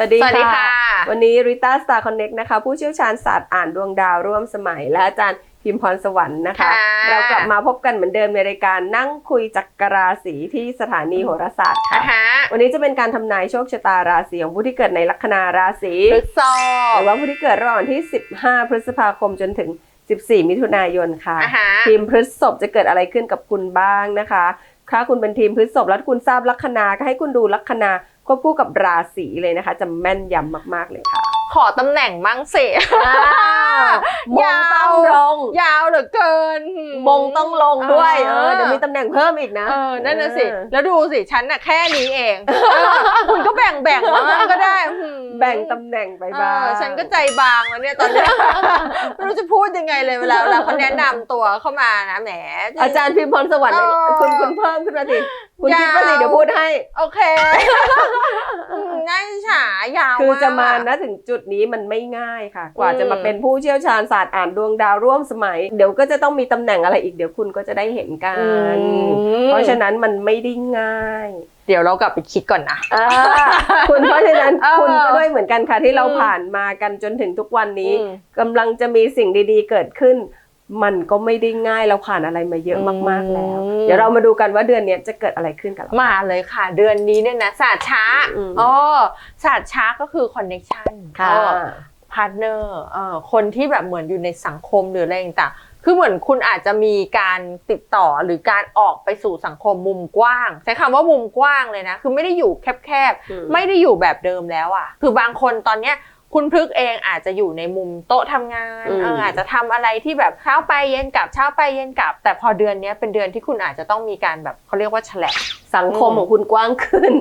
วัสดีสวัสดีค่ะ วันนี้ริต้าสตาร์คอนเน็กนะคะ ผู้เชี่ยวชาญศาสตร์อ่านดวงดาวร่วมสมัย และอาจารย์พิมพรสวรรค์นะคะค่ะเรากลับมาพบกันเหมือนเดิมในรายการนั่งคุยจักรราศีที่สถานีโหราศาสตร์ค่ะอะฮะวันนี้จะเป็นการทำนายโชคชะตาราศีของผู้ที่เกิดในลัคนาราศีพฤกษหบรือว่าผู้ที่เกิดระหว่างวันที่ 15 พฤษภาคมจนถึง 14 มิถุนายนค่ะอะฮะทีมพฤษภจะเกิดอะไรขึ้นกับคุณบ้างนะคะ ถ้าคุณเป็นทีมพฤษภแล้วคุณทราบลัคนาก็ให้คุณดูลัคนา ควบคู่กับราศีเลยนะคะ จะแม่นยำมากๆเลยค่ะ ขอตำแหน่งมั่งสิมงต้องลง ยาวเหลือเกิน มงต้องลงด้วยเอเอออเดี๋ยวมีตำแหน่งเพิ่มอีกนะ เออ นั่นน่ะสิเออแล้วดูสิ ฉันน่ะแค่นี้เองเออคุณก็แบ่งแบ่งๆมาบ้างก็ได้หืมแบ่งตำแหน่งไปเอบ้างอฉันก็ใจบางแล้วเนี่ยตอนเนี้ยไม่รู้จะพูดยังไงเลยเวลาเวลาเขาแนะนำตัวเข้ามานะแหม อาจารย์พิมพ์พรสวรรค์เออคุณคุณเพิ่มขึ้นมาสิ คุณคิดมาสิยาวเดี๋ยวพูดให้ โอเคอืมน่าอิจฉายาวคือจะมาากนะถึงจุดนี้มันไม่ง่ายค่ะ กว่าอืมจะมาเป็นผู้เชี่ยวชาญศาสตร์อ่านดวงดาวร่วมสมัย เดี๋ยวก็จะต้องมีตำแหน่งอะไรอีกเดี๋ยวคุณก็จะได้เห็นกัน เพราะฉะนั้นมันไม่ได้ง่ายเดี๋ยวเรากลับไปคิดก่อนนะอ่าคุณเพราะฉะนั้นเออคุณก็ด้วยเหมือนกันค่ะที่เราอืมผ่านมากันจนถึงทุกวันนี้อืมกำลังจะมีสิ่งดีๆ เกิดขึ้น มันก็ไม่ได้ง่ายเราผ่านอะไรมาเยอะมากๆแล้วอืมเดี๋ยวเรามาดูกันว่าเดือนเนี้ยจะเกิดอะไรขึ้นกับเรา มาเลยค่ะ เดือนนี้เนี่ยนะศาสตร์ช้าอืมอ๋อศาสตร์ช้าก็คือคอนเน็ชันค่ะพาร์ทเนอร์คนที่แบบเหมือนอยู่ในสังคมหรืออะไรต่างๆคือเหมือนคุณอาจจะมีการติดต่อหรือการออกไปสู่สังคมมุมกว้าง ใช้คำว่ามุมกว้างเลยนะ คือไม่ได้อยู่แคบอืมๆไม่ได้อยู่แบบเดิมแล้วอะ คือบางคนตอนเนี้ย คุณพฤกษ์เองอาจจะอยู่ในมุมโต๊ะทำงานอืมเอออาจจะทำอะไรที่แบบเช้าไปเย็นกลับเช้าไปเย็นกลับ แต่พอเดือนเนี้ยเป็นเดือนที่คุณอาจจะต้องมีการแบบเขาเรียกว่าฉลับสังคมของคุณกว้างขึ้น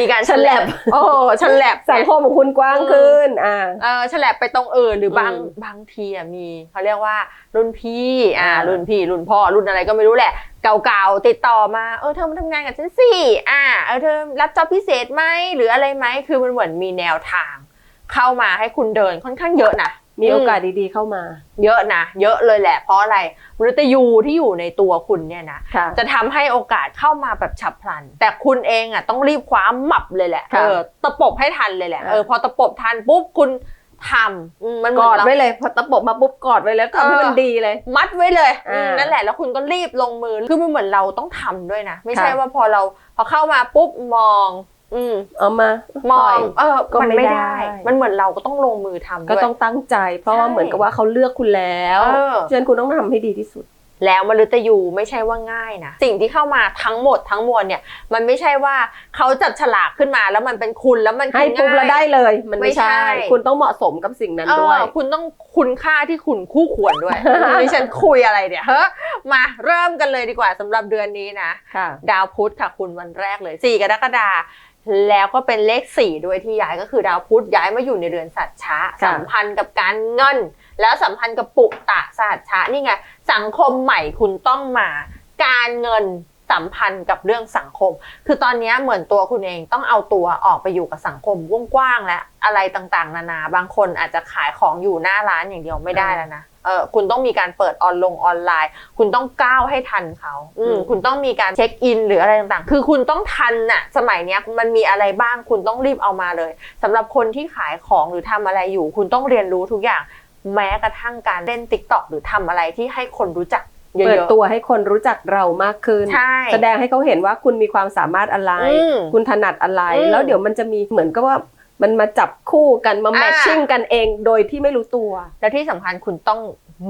มีการฉลับโอ้ฉลับสังคมของคุณกว้างขึ้นอ่าเออฉลับไปตรงอื่นหรือบางอืมบางทีอะมีเขาเรียกว่ารุ่นพี่อ่าอ่ารุ่นพี่รุ่นพ่อรุ่นอะไรก็ไม่รู้แหละเก่าๆติดต่อมาเออเธอมาทำงานกับฉันสิอ่าเออเธอรับจ็อบพิเศษไหมหรืออะไรไหมคือมันเหมือนมีแนวทาง เข้ามาให้คุณเดินค่อนข้างเยอะนะมีโอกาสดีๆเข้ามา เยอะนะเยอะเลยแหละเพราะอะไรมฤตยูที่อยู่ในตัวคุณเนี่ยนะค่ะจะทำให้โอกาสเข้ามาแบบฉับพลัน แต่คุณเองอะต้องรีบคว้าหมับเลยแหละค่ะเออตะปบให้ทันเลยแหละอ่าเออพอตะปบทันปุ๊บคุณทำอืมมันเหกมืออนดเราไว้เลยพอตะปบมาปุ๊บกอดไว้แล้วทำให้มันดีเลย มัดไว้เลยอ่าอืมนั่นแหละแล้วคุณก็รีบลงมือคือมันเหมือนเราต้องทำด้วยนะ ไม่ใช่ค่ะว่าพอเราพอเข้ามาปุ๊บมอง อืมเอามามองเออก็มันไม่ไม่ได้ได้ มันเหมือนเราก็ต้องลงมือทำก็ด้วยต้องตั้งใจ เพราะว่าใช่เหมือนกับว่าเขาเลือกคุณแล้วเออฉะนั้นคุณต้องทำให้ดีที่สุด แล้วมฤตยูไม่ใช่ว่าง่ายนะสิ่งที่เข้ามาทั้งหมดทั้งมวลเนี่ยมันไม่ใช่ว่าเขาจับฉลากขึ้นมาแล้วมันเป็นคุณแล้วมันให้คือปุ๊บแล้วได้ง่ายเลย มันไม่ไม่ใช่ใช่ คุณต้องเหมาะสมกับสิ่งนั้นเอด้วยอคุณต้องคุณค่าที่คุณคู่ควรด้วยดิฉันคุยอะไรเนี่ยเฮ้ยมาเริ่มกันเลยดีกว่าสำหรับเดือนนี้นะค่ะดาวพุธค่ะคุณวันแรกเลย4กรกฎาคม แล้วก็เป็นเลข4ด้วยที่ย้ายก็คือดาวพุธย้ายมาอยู่ในเรือนสัตว์ช้าค่ะสัมพันธ์กับการเงิน แล้วสัมพันธ์กับปุตตะสัตว์ช้านี่ไงสังคมใหม่คุณต้องมา การเงินสัมพันธ์กับเรื่องสังคม คือตอนนี้เหมือนตัวคุณเองต้องเอาตัวออกไปอยู่กับสังคมกว้างๆและอะไรต่างๆ นานา บางคนอาจจะขายของอยู่หน้าร้านอย่างเดียวไม่ได้แล้วนะ เออคุณต้องมีการเปิดออนลงออนไลน์ คุณต้องก้าวให้ทันเขาอืมอืมคุณต้องมีการเช็คอินหรืออะไรต่างๆ คือคุณต้องทันน่ะ สมัยเนี้ยมันมีอะไรบ้างคุณต้องรีบเอามาเลยสำหรับคนที่ขายของหรือทำอะไรอยู่ คุณต้องเรียนรู้ทุกอย่าง แม้กระทั่งการเล่นติ๊กต็อกหรือทำอะไรที่ให้คนรู้จักเยเปิดอะตัวให้คนรู้จักเรามากขึ้นๆใช่แสดงให้เขาเห็นว่าคุณมีความสามารถอะไรอืมคุณถนัดอะไรอืมแล้วเดี๋ยวมันจะมีเหมือนกับว่า มันมาจับคู่กันมาอ่าแมทชิ่งกันเองโดยที่ไม่รู้ตัว แล้วที่สำคัญคุณต้อง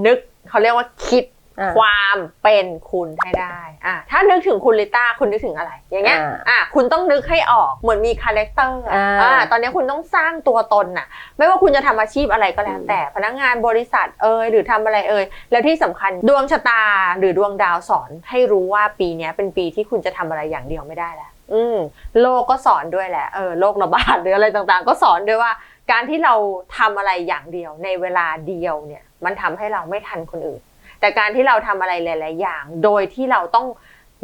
นึกเขาเรียกว่าคิดอ่าความเป็นคุณให้ได้อะถ้านึกถึงคุณลิต้าคุณนึกถึงอะไร อย่างเงี้ยอ่าอะคุณต้องนึกให้ออกเหมือนมีคาแรคเตอร์อะอ่าอ่าตอนนี้คุณต้องสร้างตัวตนน่ะ ไม่ว่าคุณจะทำอาชีพอะไรก็แล้วอืมแต่ พนักงานบริษัทเอ่ยหรือทำอะไรเอ่ยแล้วที่สำคัญดวงชะตาหรือดวงดาวสอนให้รู้ว่าปีเนี้ยเป็นปีที่คุณจะทำอะไรอย่างเดียวไม่ได้แล้ว อืมโลกก็สอนด้วยแหละเออโรคระบาดหรืออะไรต่างๆ ก็สอนด้วยว่า การที่เราทำอะไรอย่างเดียวในเวลาเดียวเนี่ย มันทำให้เราไม่ทันคนอื่น แต่การที่เราทำอะไรหลาย ๆ อย่าง โดยที่เราต้อง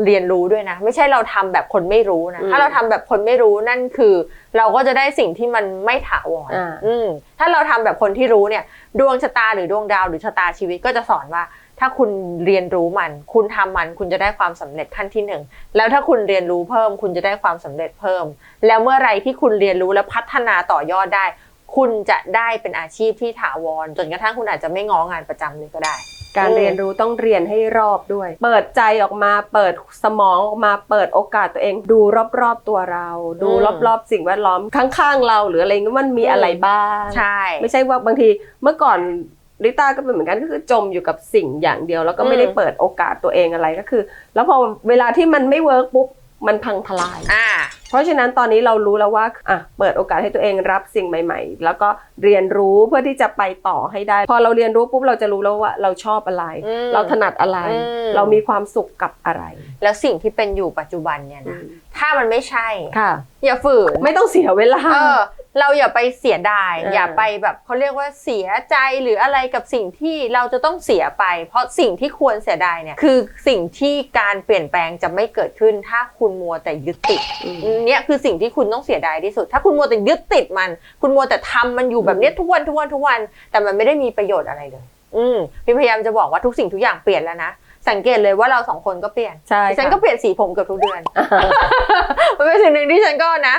เรียนรู้ด้วยนะ ไม่ใช่เราทำแบบคนไม่รู้นะอืมถ้าเราทำแบบคนไม่รู้นั่นคือ เราก็จะได้สิ่งที่มันไม่ถาวรอ่าอืมถ้าเราทำแบบคนที่รู้เนี่ย ดวงชะตาหรือดวงดาวหรือชะตาชีวิตก็จะสอนว่า ถ้าคุณเรียนรู้มัน คุณทำมัน คุณจะได้ความสำเร็จขั้นที่หนึ่งแล้วถ้าคุณเรียนรู้เพิ่ม คุณจะได้ความสำเร็จเพิ่ม แล้วเมื่อไหรที่คุณเรียนรู้และพัฒนาต่อยอดได้ คุณจะได้เป็นอาชีพที่ถาวร จนกระทั่งคุณอาจจะไม่ง้องานประจำเลยก็ได้ การอืมเรียนรู้ต้องเรียนให้รอบด้วย เปิดใจออกมา เปิดสมองออกมา เปิดโอกาสตัวเอง ดูรอบๆตัวเรา ดูรอบๆสิ่งแวดล้อมข้างๆเราหรืออะไรเงี้ยมันมีอะไรบ้าง ใช่ ไม่ใช่ว่าบางทีเมื่อก่อน ลิต้าก็เป็นเหมือนกันก็คือจมอยู่กับสิ่งอย่างเดียว แล้วก็ไม่ได้เปิดโอกาสตัวเองอะไรก็คือ แล้วพอเวลาที่มันไม่เวิร์กปุ๊บมันพังทลาย อ่า เพราะฉะนั้นตอนนี้เรารู้แล้วว่าอะเปิดโอกาสให้ตัวเองรับสิ่งใหม่ ๆ แล้วก็เรียนรู้เพื่อที่จะไปต่อให้ได้ พอเราเรียนรู้ปุ๊บเราจะรู้แล้วว่าเราชอบอะไรอืมเราถนัดอะไรอืมเรามีความสุขกับอะไร แล้วสิ่งที่เป็นอยู่ปัจจุบันเนี่ยนะ ถ้ามันไม่ใช่ ค่ะ อย่าฝืน ไม่ต้องเสียเวลา เออ เราอย่าไปเสียดายเออออย่าไปแบบเขาเรียกว่าเสียใจหรืออะไรกับสิ่งที่เราจะต้องเสียไป เพราะสิ่งที่ควรเสียดายเนี่ยคือสิ่งที่การเปลี่ยนแปลงจะไม่เกิดขึ้น ถ้าคุณมัวแต่ยึดติดอืมเนี่ยคือสิ่งที่คุณต้องเสียดายที่สุด ถ้าคุณมัวแต่ยึดติดมัน คุณมัวแต่ทำมันอยู่แบบเนี้ยทุกวันทุกวันทุกวัน แต่มันไม่ได้มีประโยชน์อะไรเลย อืมพี่พยายามจะบอกว่าทุกสิ่งทุกอย่างเปลี่ยนแล้วนะสังเกตเลยว่าเราสองคนก็เปลี่ยน ใช่ดิฉันค่ะก็เปลี่ยนสีผมเกือบทุกเดือน มันเป็นสิ่งหนึ่งที่ฉันก็นะ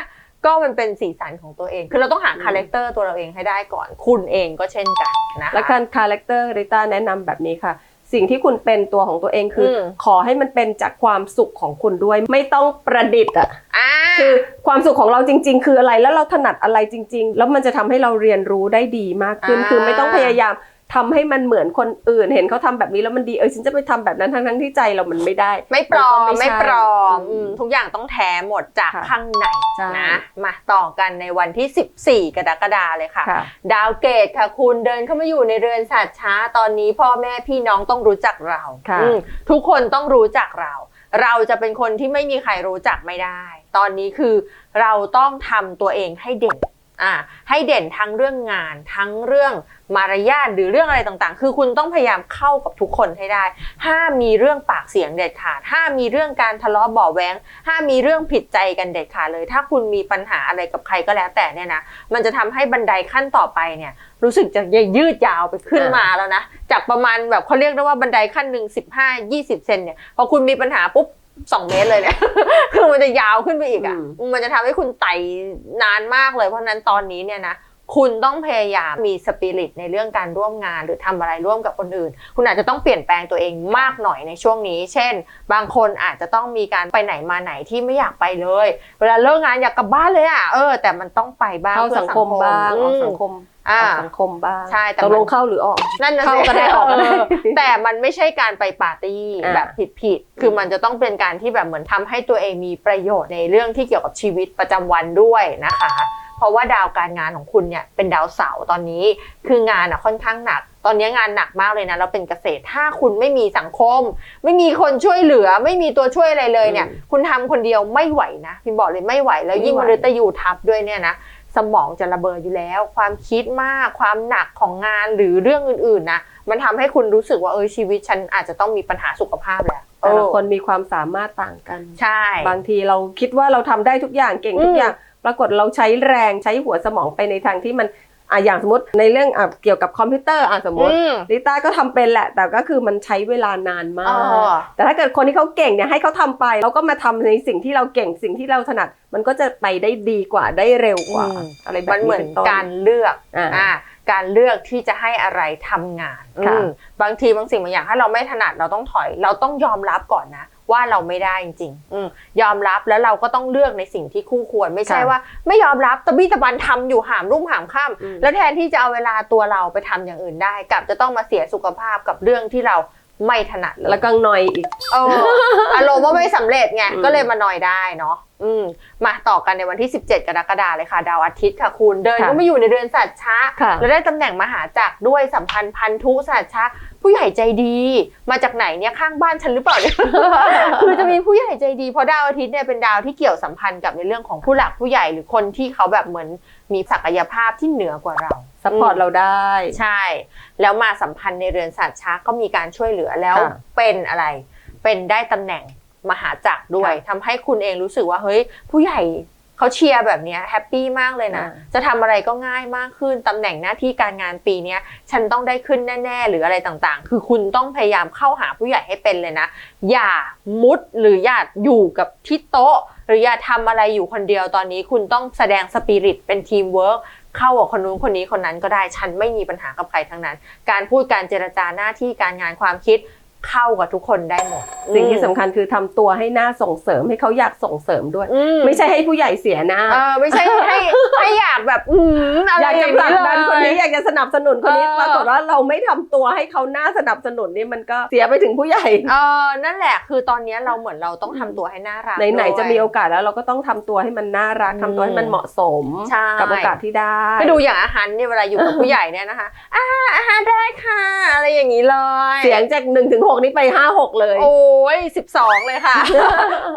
ก็มันเป็นสีสันของตัวเอง คือเราต้องหาอืมคาแรคเตอร์ตัวเราเองให้ได้ก่อน คุณเองก็เช่นกันนะคะและการคาแรคเตอร์ริต้าแนะนำแบบนี้ค่ะ สิ่งที่คุณเป็นตัวของตัวเองคืออมขอให้มันเป็นจากความสุขของคุณด้วย ไม่ต้องประดิษฐ์อะอ่าคือความสุขของเราจริง ๆ คืออะไรแล้วเราถนัดอะไรจริง ๆ แล้วมันจะทำให้เราเรียนรู้ได้ดีมากขึ้นอ่าคือไม่ต้องพยายาม ทำให้มันเหมือนคนอื่น เห็นเขาทำแบบนี้แล้วมันดีเออฉันจะไปทำแบบนั้นทั้งๆที่ใจเรามันไม่ได้ ไม่ปลอมมันก็ไม่ไม่ใช่ปลอมอืมอืมทุกอย่างต้องแท้หมดจากค่ะข้างในใช่นะมาต่อกันในวันที่ 14 กรกฎาเลยค่ะค่ะ ดาวเกตค่ะคุณเดินเข้ามาอยู่ในเรือนสัตว์ช้าตอนนี้พ่อแม่พี่น้องต้องรู้จักเราค่ะอืมทุกคนต้องรู้จักเรา เราจะเป็นคนที่ไม่มีใครรู้จักไม่ได้ ตอนนี้คือเราต้องทำตัวเองให้เด่น อ่าให้เด่นทั้งเรื่องงาน ทั้งเรื่องมารยาทหรือเรื่องอะไรต่างๆ คือคุณต้องพยายามเข้ากับทุกคนให้ได้ ห้ามมีเรื่องปากเสียงเด็ดขาด ห้ามมีเรื่องการทะเลาะเบาแวงห้ามมีเรื่องผิดใจกันเด็ดขาดเลย ถ้าคุณมีปัญหาอะไรกับใครก็แล้วแต่เนี่ยนะ มันจะทำให้บันไดขั้นต่อไปเนี่ย รู้สึกจะยืดยาวไปขึ้นมมาแล้วนะ จากประมาณแบบเขาเรียกได้ว่าบันไดขั้นหนึ่งสิบห้ายี่สิบเซนเนี่ย พอคุณมีปัญหาปุ๊บ สองเมตรเลยเนี่ย คือมันจะยาวขึ้นไปอีกอะ มันจะทำให้คุณไต่นานมากเลย เพราะฉะนั้นตอนนี้เนี่ยนะ คุณต้องพยายามมีสปิริตในเรื่องการร่วมงาน หรือทำอะไรร่วมกับคนอื่น คุณอาจจะต้องเปลี่ยนแปลงตัวเองมากหน่อยในช่วงนี้ เช่น บางคนอาจจะต้องมีการไปไหนมาไหนที่ไม่อยากไปเลย เวลาเลิกงานอยากกลับบ้านเลยอะ เออ แต่มันต้องไปบ้างเข้าพื่อสังคมบ้างออกสังคม อ่าออกสังคมบ้างใช่แต่ตกลงมัน เข้าหรือออก นั่นนะเข้าสิก็ได้ออกก็ได้เแต่มันไม่ใช่การไปปาร์ตี้อ่า แบบผิดๆคือมันจะต้องเป็นการที่แบบเหมือนทำให้ตัวเองมีประโยชน์ในเรื่องที่เกี่ยวกับชีวิตประจำวันด้วยนะคะ เพราะว่าดาวการงานของคุณเนี่ยเป็นดาวเสาร์ตอนนี้ คืองานอะค่อนข้างหนัก ตอนนี้งานหนักมากเลยนะเราเป็นเกษตรถ้าคุณไม่มีสังคม ไม่มีคนช่วยเหลือ ไม่มีตัวช่วยอะไรเลยเนี่ย อืมคุณทำคนเดียวไม่ไหวนะพิมบอกเลยไม่ไหวแล้วยิ่งไม่มไหวฤตยูทับด้วยเนี่ยนะ สมองจะระเบิดอยู่แล้ว ความคิดมากความหนักของงานหรือเรื่องอื่นๆนะมันทำให้คุณรู้สึกว่าเออชีวิตฉันอาจจะต้องมีปัญหาสุขภาพแล้วแต่ละเออคนมีความสามารถต่างกันใช่ บางทีเราคิดว่าเราทำได้ทุกอย่างเก่งทุอืกมอย่าง ปรากฏเราใช้แรงใช้หัวสมองไปในทางที่มัน อะอย่างสมมติในเรื่องอะเกี่ยวกับคอมพิวเตอร์อะสมมติอืม ลิต้าก็ทำเป็นแหละ แต่ก็คือมันใช้เวลานานมาอ๋ก อ แต่ถ้าเกิดคนที่เขาเก่งเนี่ยให้เขาทำไปเราก็มาทำในสิ่งที่เราเก่งสิ่งที่เราถนัด มันก็จะไปได้ดีกว่าได้เร็วกว่า อืม อะไรแบบมันนี้เหมือนเป็นต้นการเลือกอ่าอ่าการเลือกที่จะให้อะไรทำงานค่ะ อืมบางทีบางสิ่งบางอย่างถ้าเราไม่ถนัดเราต้องถอย เราต้องยอมรับก่อนนะ ว่าเราไม่ได้จริงๆอืมยอมรับแล้วเราก็ต้องเลือกในสิ่งที่คู่ควร ไม่ใช่ค่ะว่า ไม่ยอมรับตะบี้ตะบันทำอยู่หามรุ่งหามค่ำอืมแล้วแทนที่จะเอาเวลาตัวเราไปทำอย่างอื่นได้ กลับจะต้องมาเสียสุขภาพกับเรื่องที่เราไม่ถนัดเลยแล้วก็หนอยอีกเอออารมณ์ว่าไม่สำเร็จไงอืมก็เลยมานอยได้เนาะอืมมาต่อกันในวันที่ 17 กรกฎาเลยค่ะ ดาวอาทิตย์ค่ะคุณเดินก็ไม่อยู่ในเรือนสัตว์ช้าค่ะแล้วได้ตำแหน่งมหาจักรด้วยสัมพันธ์พันธุสัตว์ช้า ผู้ใหญ่ใจดี มาจากไหนเนี่ยข้างบ้านฉันหรือเปล่าเนี่ยคือจะมีผู้ใหญ่ใจดีเพราะดาวอาทิตย์เนี่ยเป็นดาวที่เกี่ยวสัมพันธ์กับในเรื่องของผู้หลักผู้ใหญ่หรือคนที่เขาแบบเหมือนมีศักยภาพที่เหนือกว่าเราซัพพอร์ตเราได้ ใช่ แล้วมาสัมพันธ์ในเรือนสัตว์ช้าก็มีการช่วยเหลือแล้วค่ะเป็นอะไร เป็นได้ตำแหน่งมหาจักรด้วยค่ะทำให้คุณเองรู้สึกว่าเฮ้ยผู้ใหญ่ เขาเชียร์แบบเนี้ยแฮปปี้มากเลยนะอ่าจะทำอะไรก็ง่ายมากขึ้นตำแหน่งหน้าที่การงานปีเนี้ยฉันต้องได้ขึ้นแน่ๆ หรืออะไรต่างๆ คือคุณต้องพยายามเข้าหาผู้ใหญ่ให้เป็นเลยนะ อย่ามุดหรืออย่าอยู่กับที่โต๊ะ หรืออย่าทำอะไรอยู่คนเดียวตอนนี้ คุณต้องแสดงสปิริตเป็นทีมเวิร์กเข้ากับคนนู้นคนนี้คนนั้นก็ได้ฉันไม่มีปัญหากับใครทั้งนั้น การพูดการเจรจาหน้าที่การงานความคิด เข้ากับทุกคนได้หมด สิ่งที่สำคัญคือทำตัวให้หน้าส่งเสริมให้เขาอยากส่งเสริมด้วยอืไม่ใช่ให้ผู้ใหญ่เสียหน้าเออไม่ใช่ให้ให้อยากแบบอืมอะไรอยากจะผลักดันคนนี้เลยอยากจะสนับสนุนคนนี้เออปรากฏว่าเราไม่ทำตัวให้เขาหน้าสนับสนุนนี่มันก็เสียไปถึงผู้ใหญ่เออนั่นแหละคือตอนนี้เราเหมือนเราต้องทำตัวให้น่ารักไหนๆด้วยจะมีโอกาสแล้วเราก็ต้องทำตัวให้มันน่ารักอืมทำตัวให้มันเหมาะสมใช่กับโอกาสที่ได้ก็ดูอย่างอาหารเนี่ยเวลาอยู่กับผู้ใหญ่เนี่ยนะคะอ่าอาหารได้ค่ะ อะไรอย่างนี้เลย เสียงจากหนึ่งถึงหกนี่ไปห้าหกเลย โอ้ยสิบสองเลยค่ะ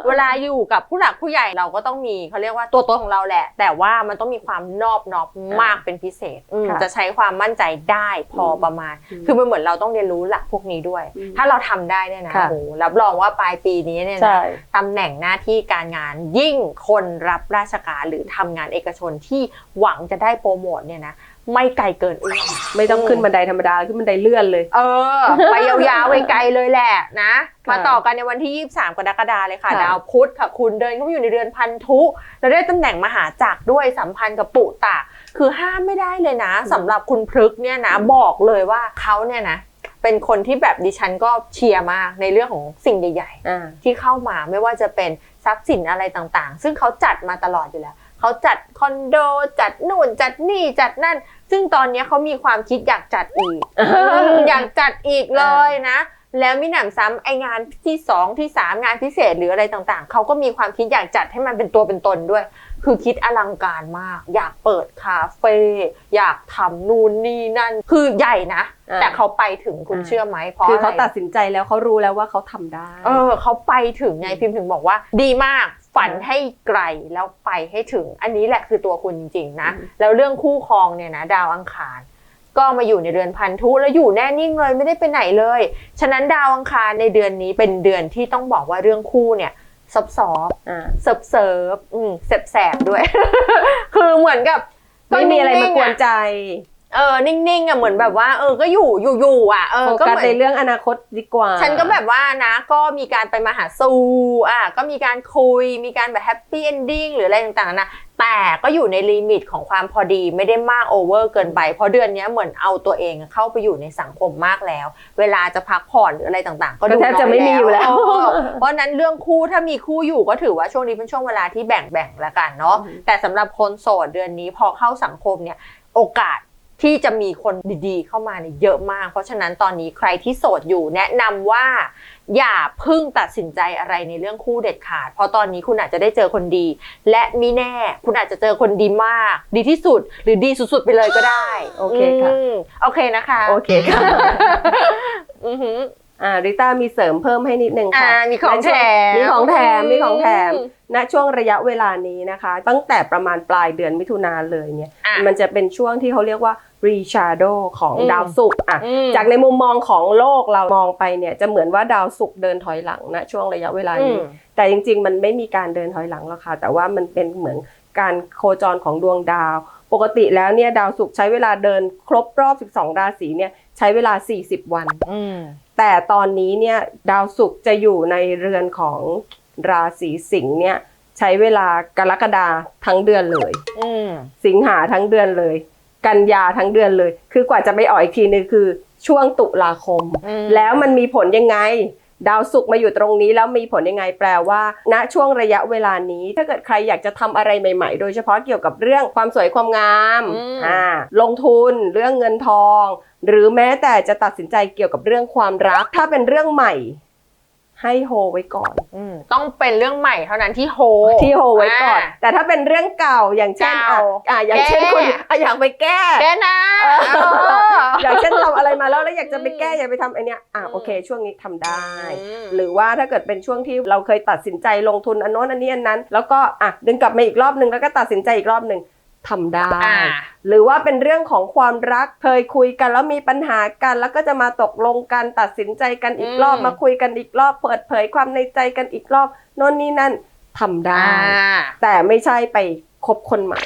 เวลาอยู่กับผู้หลักผู้ใหญ่เราก็ต้องมีเขาเรียกว่าตัวตนของเราแหละ แต่ว่ามันต้องมีความนอบน้อมมากเป็นพิเศษอืมค่ะจะใช้ความมั่นใจได้พออมประมาณอืมคือมันเหมือนเราต้องเรียนรู้หลักพวกนี้ด้วย อืมถ้าเราทำได้เนี่ยนะค่ะ โอ้โหรับรองว่าปลายปีนี้เนี่ยใช่นะตำแหน่งหน้าที่การงานยิ่งคนรับราชการหรือทำงานเอกชนที่หวังจะได้โปรโมทเนี่ยนะ ไม่ไกลเกินเอื้อมไม่ต้องขึ้นบันไดธรรมดาขึ้นบันไดเลื่อนเลย เออ ไปยาวๆไกลๆเลยแหละนะค่ะมาต่อกันในวันที่ 23 กรกฎาเลยค่ะค่ะดาวพุธค่ะ คุณเดินเข้ามาอยู่ในเดือนพันธุแล้วได้ตำแหน่งมหาจักรด้วยสัมพันธ์กับปุตตะ คือห้ามไม่ได้เลยนะสำหรับคุณพฤกษ์เนี่ยนะบอกเลยว่าเขาเนี่ยนะเป็นคนที่แบบดิฉันก็เชียร์มากในเรื่องของสิ่งใหญ่ๆอ่าที่เข้ามาไม่ว่าจะเป็นทรัพย์สินอะไรต่างๆ ซึ่งเขาจัดมาตลอดอยู่แล้ว เขาจัดคอนโดจัดนู่นจัดนี่จัดนั่น ซึ่งตอนนี้เขามีความคิดอยากจัดอีกอยากจัดอีกเลยนะ แล้วมิหนำซ้ำไองานที่สองที่สามงานพิเศษหรืออะไรต่างๆ เขาก็มีความคิดอยากจัดให้มันเป็นตัวเป็นตนด้วย คือคิดอลังการมาก อยากเปิดคาเฟ่อยากทำนู่นนี่นั่น คือใหญ่นะอ่าแต่เขาไปถึงคุณอ่าเชื่อไหมเพราะคืออะไรเขาตัดสินใจแล้วเขารู้แล้วว่าเขาทำได้ เออเขาไปถึงไงพิมพ์ถึงบอกว่า ดีมาก ฝันอืมให้ไกลแล้วไปให้ถึง อันนี้แหละคือตัวคุณจริงๆนะอืมแล้วเรื่องคู่ครองเนี่ยนะดาวอังคาร ก็มาอยู่ในเดือนพันธุแล้วอยู่แน่นิ่งเลยไม่ได้ไปไหนเลย ฉะนั้นดาวอังคารในเดือนนี้เป็นเดือนที่ต้องบอกว่าเรื่องคู่เนี่ยซอบซอบอ่าเสิร์ฟเสิร์ฟอืมแสบแสบๆด้วย คือเหมือนกับไม่มีอะไรมากวนใจ เออนิ่งๆอะเหมือนแบบว่า เออก็อยู่อยู่อยู่อะเออโฟก็กัสเหมือนในเรื่องอนาคตดีกว่าฉันก็แบบว่านะก็มีการไปมาหาสู่อะก็มีการคุยมีการแบบแฮปปี้เอนดิ้งหรืออะไรต่างๆนะแต่ก็อยู่ในลิมิตของความพอดีไม่ได้มากโอเวอร์เกินไป เพราะเดือนเนี้ยเหมือนเอาตัวเองเข้าไปอยู่ในสังคมมากแล้ว เวลาจะพักผ่อนหรืออะไรต่างๆ ก็ก็ดูแทบจะไม่มีอยู่แล้ว เออ เพราะฉะนั้นเรื่องคู่ถ้ามีคู่อยู่ก็ถือว่าช่วงนี้เป็นช่วงเวลาที่แบ่งๆละกันเนาะอืมแต่สำหรับคนโสดเดือนนี้พอเข้าสังคมเนี่ย โอกาส ที่จะมีคนดีๆ เข้ามาเนี่ยเยอะมาก เพราะฉะนั้นตอนนี้ใครที่โสดอยู่แนะนำว่าอย่าเพึ่งตัดสินใจอะไรในเรื่องคู่เด็ดขาด เพราะตอนนี้คุณอาจจะได้เจอคนดี และมีแน่คุณอาจจะเจอคนดีมาก ดีที่สุด หรือดีสุดๆไปเลยก็ได้ โอเคค่ะมโอเคนะคะ โอเคค่ะ อือหืออ่าริต้ามีเสริมเพิ่มให้นิดนึงค่ะอ่ามีของแถมมีของแถมมีของแถมอืมณช่วงระยะเวลานี้นะคะ ตั้งแต่ประมาณปลายเดือนมิถุนาเลยเนี่ยอะมันจะเป็นช่วงที่เขาเรียกว่ารีชาโดของอืมดาวศุกร์อะอืมจากในมุมมองของโลกเรามองไปเนี่ยจะเหมือนว่าดาวศุกร์เดินถอยหลังณช่วงระยะเวลานี้อืมแต่จริง ๆ มันไม่มีการเดินถอยหลังหรอกค่ะ แต่ว่ามันเป็นเหมือนการโคจรของดวงดาว ปกติแล้วเนี่ยดาวศุกร์ใช้เวลาเดินครบรอบ 12 ราศีเนี่ยใช้เวลา 40 วันอืม แต่ตอนนี้เนี่ยดาวศุกร์จะอยู่ในเรือนของราศีสิงห์เนี่ยใช้เวลากรกฎาทั้งเดือนเลยอืมสิงหาทั้งเดือนเลย กันยาทั้งเดือนเลย คือกว่าจะไปออกอีกทีนึงคือช่วงตุลาคมอืมแล้วมันมีผลยังไง ดาวศุกร์มาอยู่ตรงนี้แล้วมีผลยังไงแปลว่าณช่วงระยะเวลานี้ ถ้าเกิดใครอยากจะทำอะไรใหม่ๆ โดยเฉพาะเกี่ยวกับเรื่องความสวยความงามอืมอ่าลงทุนเรื่องเงินทอง หรือแม้แต่จะตัดสินใจเกี่ยวกับเรื่องความรัก ถ้าเป็นเรื่องใหม่ ให้โฮไว้ก่อนอืมต้องเป็นเรื่องใหม่เท่านั้นที่โฮที่โฮไว้ก่อนาแต่ถ้าเป็นเรื่องเก่าอย่างเช่นอะเก่าอะอย่างเช่นแก้คุณอะอยากไปแก้ แกนะเออเอออย่างเช่นทำอะไรมาแล้วแล้วอยากจะไปอืมแก้อยากไปทำไอเนี้ยอะอืมโอเค ช่วงนี้ทำได้อืมหรือว่าถ้าเกิดเป็นช่วงที่เราเคยตัดสินใจลงทุนอันโน้นอันนี้อันนั้น แล้วก็อะดึงกลับมาอีกรอบหนึ่งแล้วก็ตัดสินใจอีกรอบหนึ่ง ทำได้อ่าหรือว่าเป็นเรื่องของความรักเคยคุยกันแล้วมีปัญหากัน แล้วก็จะมาตกลงกันตัดสินใจกันอีกรอบอืมมาคุยกันอีกรอบ เปิดเผยความในใจกันอีกรอบโน่นนี่นั่นทำได้อ่าแต่ไม่ใช่ไป คบคนใหม่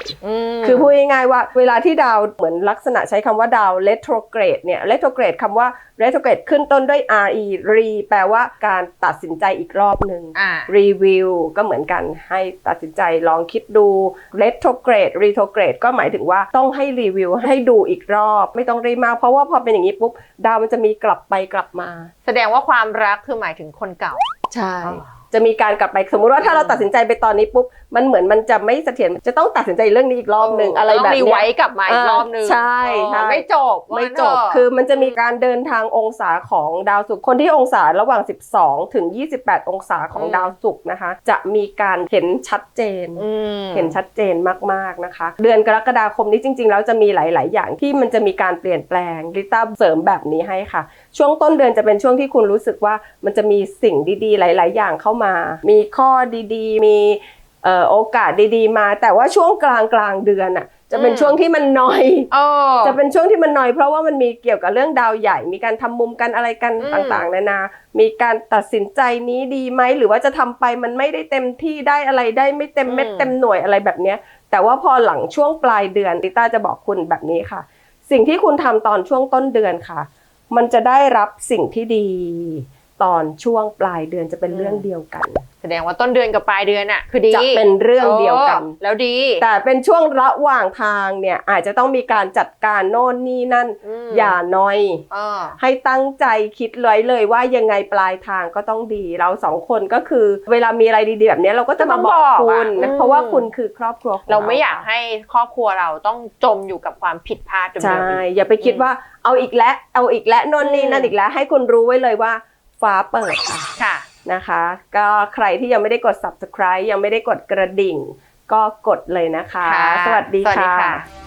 มคือพูดง่ายๆว่าเวลาที่ดาวเหมือนลักษณะใช้คำว่าดาว retrograde เนี่ย retrograde คำว่า retrograde ขึ้นต้นด้วย re re แปลว่าการตัดสินใจอีกรอบหนึ่งอ่ารีวิวก็เหมือนกันให้ตัดสินใจลองคิดดู retrograde retrograde ก็หมายถึงว่าต้องให้รีวิวให้ดูอีกรอบ ไม่ต้องรีบมากเพราะว่าพอเป็นอย่างนี้ปุ๊บดาวมันจะมีกลับไปกลับมา แสดงว่าความรักคือหมายถึงคนเก่า ใช่ จะมีการกลับไปสมมุติว่าถ้าเราตัดสินใจไปตอนนี้ปุ๊บมันเหมือนมันจะไม่เสถียรจะต้องตัดสินใจเรื่องนี้อีกรอบหนึ่งอะไรแบบต้องรีเนี้ไว้ยกลับมาอีกรอบนึงใช่อ๋อใช่ไม่จบไม่ว่าจบเถะคือมันจะมีการเดินทางองศาของดาวศุกร์คนที่องศาระหว่าง 12 ถึง 28 องศาของอืมดาวศุกร์นะคะ จะมีการเห็นชัดเจนอืมเห็นชัดเจนมากๆนะคะ เดือนกรกฎาคมนี้จริง ๆ แล้วจะมีหลาย ๆ อย่างที่มันจะมีการเปลี่ยนแปลงลิต้าเสริมแบบนี้ให้ค่ะ ช่วงต้นเดือนจะเป็นช่วงที่คุณรู้สึกว่ามันจะมีสิ่งดีๆ หลาย ๆ อย่างเข้ามา มีข้อดีๆ มีเอ่อโอกาสดีๆ มา แต่ว่าช่วงกลางกลางๆเดือนอะจะเป็นอืมช่วงที่มันน้อยเออจะเป็นช่วงที่มันน้อย เพราะว่ามันมีเกี่ยวกับเรื่องดาวใหญ่ มีการทำมุมกันอะไรกันอืมต่างๆนานา มีการตัดสินใจนี้ดีไหมหรือว่าจะทำไปมันไม่ได้เต็มที่ได้อะไรได้ไม่เต็มเม็ดเต็มหน่วยอะไรแบบเนี้ย แต่ว่าพอหลังช่วงปลายเดือนลิต้าจะบอกคุณแบบนี้ค่ะ สิ่งที่คุณทำตอนช่วงต้นเดือนค่ะ มันจะได้รับสิ่งที่ดี ตอนช่วงปลายเดือนจะเป็นเรื่องเดียวกัน แสดงว่าต้นเดือนกับปลายเดือนอะคือดีจะเป็นเรื่องเดียวกันออแล้วดี แต่เป็นช่วงระหว่างทางเนี่ยอาจจะต้องมีการจัดการโน่นนี่นั่นมอย่าน้อยเออให้ตั้งใจคิดเลยเลยว่ายังไงปลายทางก็ต้องดี เราสองคนก็คือ เวลามีอะไรดีๆแบบเนี้ยเราก็จะมาบอกก็ต้องบอกคุณอะนะอืมเพราะว่าคุณคือครอบครัวของเราไม่อยากค่ะให้ครอบครัวเราต้องจมอยู่กับความผิดพลาดเดิมๆใช่อีกอย่าไปคิดว่าเอาอีกแล้วเอาอีกแล้วโน่นนี่อืมนั่นอีกแล้วให้คุณรู้ไว้เลยว่า ฟ้าเปิดค่ะค่ะนะคะ ก็ใครที่ยังไม่ได้กด subscribe ยังไม่ได้กดกระดิ่ง ก็กดเลยนะคะค่ะสวัสดีสวัสดีค่ะค่ะ